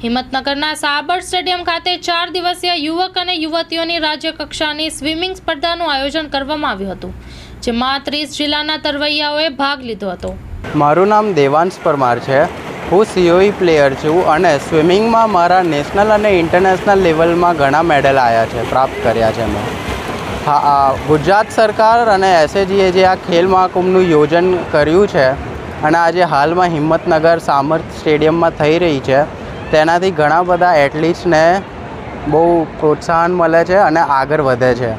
હિંમતનગરના સાબર stadium ખાતે ચાર દિવસીય યુવક અને યુવતીઓની રાજ્ય કક્ષાની સ્વિમિંગ સ્પર્ધાનું આયોજન કરવામાં આવ્યું હતું, જેમાં ત્રીસ જિલ્લાના તરવૈયાઓએ ભાગ લીધો હતો. મારું નામ દેવાંશ પરમાર છે. હું સીઓઈ પ્લેયર છું અને સ્વિમિંગમાં મારા નેશનલ અને ઇન્ટરનેશનલ લેવલમાં ઘણા મેડલ આવ્યા છે, પ્રાપ્ત કર્યા છે મેં. હા ગુજરાત સરકાર અને એસએજીએ જે આ ખેલ મહાકુંભનું યોજન કર્યું છે અને આજે હાલમાં હિંમતનગર સામર્થ સ્ટેડિયમમાં થઈ રહી છે. તેનાથી ઘણા બધા એથ્લીટ્સને બહુ પ્રોત્સાહન મળે છે અને આગળ વધે છે.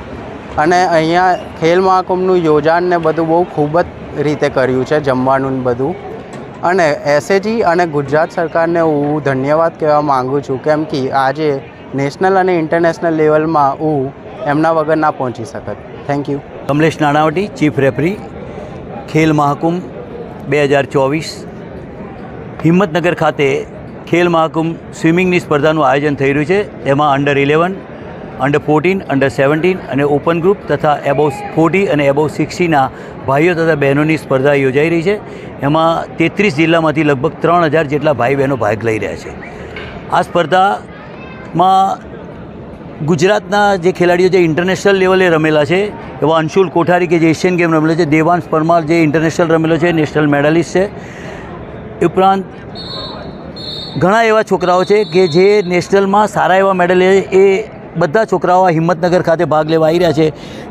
અને અહીંયા ખેલ મહાકુંભનું યોજાણ ને બધું બહુ ખૂબ જ રીતે કર્યું છે, જમવાનું બધું. અને એસએજી અને ગુજરાત સરકારને હું ધન્યવાદ કહેવા માગું છું, કેમ કે આજે નેશનલ અને ઇન્ટરનેશનલ લેવલમાં હું એમના વગર ના પહોંચી શકત. Thank you Kamlesh Nanavati chief referee Khel Mahakumbh, બે હજાર ચોવીસ, હિંમતનગર ખાતે ખેલ મહાકુંભ સ્વિમિંગની સ્પર્ધાનું આયોજન થઈ રહ્યું છે. એમાં under eleven under fourteen under seventeen અને ઓપન ગ્રુપ તથા એબોવ ફોર્ટી અને એબોવ સિક્સટીના ભાઈઓ તથા બહેનોની સ્પર્ધા યોજાઈ રહી છે. એમાં તેત્રીસ જિલ્લામાંથી લગભગ ત્રણ હજાર જેટલા ભાઈ બહેનો ભાગ લઈ રહ્યા છે. આ સ્પર્ધામાં ગુજરાતના જે ખેલાડીઓ જે ઇન્ટરનેશનલ લેવલે રમેલા છે. એવા અંશુલ કોઠારી કે જે એશિયન ગેમ રમેલો છે, દેવાંશ પરમાર જે ઇન્ટરનેશનલ રમેલો છે નેશનલ મેડાલિસ્ટ છે. ઉપરાંત ઘણા એવા છોકરાઓ છે કે જે નેશનલમાં સારા એવા મેડલ એ બધા છોકરાઓ હિંમતનગર ખાતે ભાગ લેવા આવી રહ્યા છે.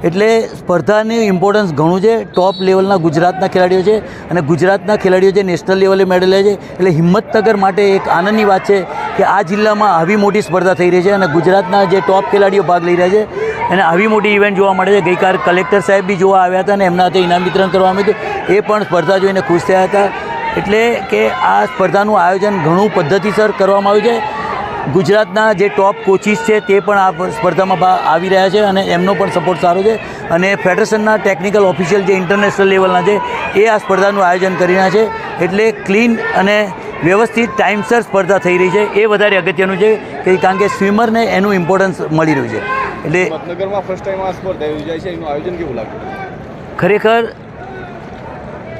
એટલે સ્પર્ધાની ઇમ્પોર્ટન્સ ઘણું છે. ટોપ લેવલના ગુજરાતના ખેલાડીઓ છે અને ગુજરાતના ખેલાડીઓ જે નેશનલ લેવલે મેડલ લે છે. એટલે હિંમતનગર માટે એક આનંદની વાત છે કે આ જિલ્લામાં આવી મોટી સ્પર્ધા થઈ રહી છે અને ગુજરાતના જે ટોપ ખેલાડીઓ ભાગ લઈ રહ્યા છે અને આવી મોટી ઇવેન્ટ જોવા મળે છે. ગઈકાલ કલેક્ટર સાહેબ બી જોવા આવ્યા હતા અને એમના હાથે ઇનામ વિતરણ કરવામાં આવ્યું હતું. એ પણ સ્પર્ધા જોઈને ખુશ થયા હતા. એટલે કે આ સ્પર્ધાનું આયોજન ઘણું પદ્ધતિસર કરવામાં આવ્યું છે. ગુજરાતના જે ટોપ કોચિસ છે તે પણ આ સ્પર્ધામાં આવી રહ્યા છે અને એમનો પણ સપોર્ટ સારો છે. અને ફેડરેશનના ટેકનિકલ ઓફિશિયલ જે ઇન્ટરનેશનલ લેવલના છે એ આ સ્પર્ધાનું આયોજન કરી રહ્યા છે. એટલે ક્લીન અને વ્યવસ્થિત ટાઈમસર સ્પર્ધા થઈ રહી છે. એ વધારે અગત્યનું છે કે કારણ કે સ્વિમરને એનું ઇમ્પોર્ટન્સ મળી રહ્યું છે. એટલે હિંમતનગરમાં ફર્સ્ટ ટાઈમ આ સ્પર્ધા યોજાય છે. એનું આયોજન કેવું લાગ્યું? ખરેખર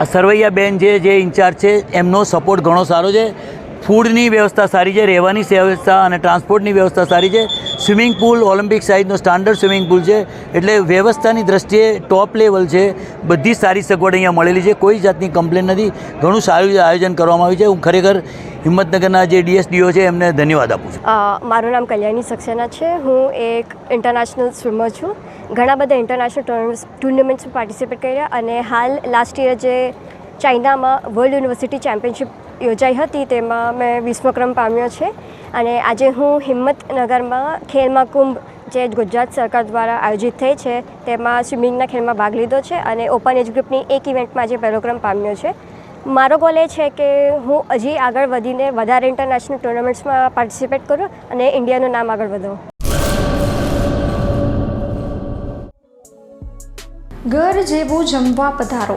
આ સરવૈયા બેન જે જે ઇન્ચાર્જ છે, એમનો સપોર્ટ ઘણો સારો છે. ફૂડની વ્યવસ્થા સારી છે, રહેવાની વ્યવસ્થા અને ટ્રાન્સપોર્ટની વ્યવસ્થા સારી છે. સ્વિમિંગ પુલ, ઓલિમ્પિક સાઇઝનો સ્ટાન્ડર્ડ સ્વિમિંગ પુલ છે. એટલે વ્યવસ્થાની દ્રષ્ટિએ ટોપ લેવલ છે. બધી સારી સગવડ અહીંયા મળેલી છે. કોઈ જાતની કમ્પ્લેન નથી. ઘણું સારું આયોજન કરવામાં આવ્યું છે. હું ખરેખર હિંમતનગરના જે ડીએસડીઓ છે, એમને ધન્યવાદ આપું છું. મારું નામ કલ્યાણી સક્સેના છે. હું એક ઇન્ટરનેશનલ સ્વિમર છું. ઘણા બધા ઇન્ટરનેશનલ ટુર્નામેન્ટ્સમાં પાર્ટિસિપેટ કર્યા અને હાલ લાસ્ટ યર જે ચાઇનામાં વર્લ્ડ યુનિવર્સિટી ચેમ્પિયનશિપ યોજાઈ હતી, તેમાં મેં વિશ્વક્રમ પામ્યો છે. અને આજે હું હિંમતનગરમાં ખેલ કુંભ જે ગુજરાત સરકાર દ્વારા આયોજિત થઈ છે, તેમાં સ્વિમિંગના ખેલમાં ભાગ લીધો છે અને ઓપન એજ ગ્રુપની એક ઇવેન્ટમાં આજે પહેલો ક્રમ પામ્યો છે. મારો ગોલ એ છે કે હું હજી આગળ વધીને વધારે ઇન્ટરનેશનલ ટુર્નામેન્ટ્સમાં પાર્ટિસિપેટ કરું અને ઇન્ડિયાનું નામ આગળ વધારું ઘર જેવું જમવા પધારો.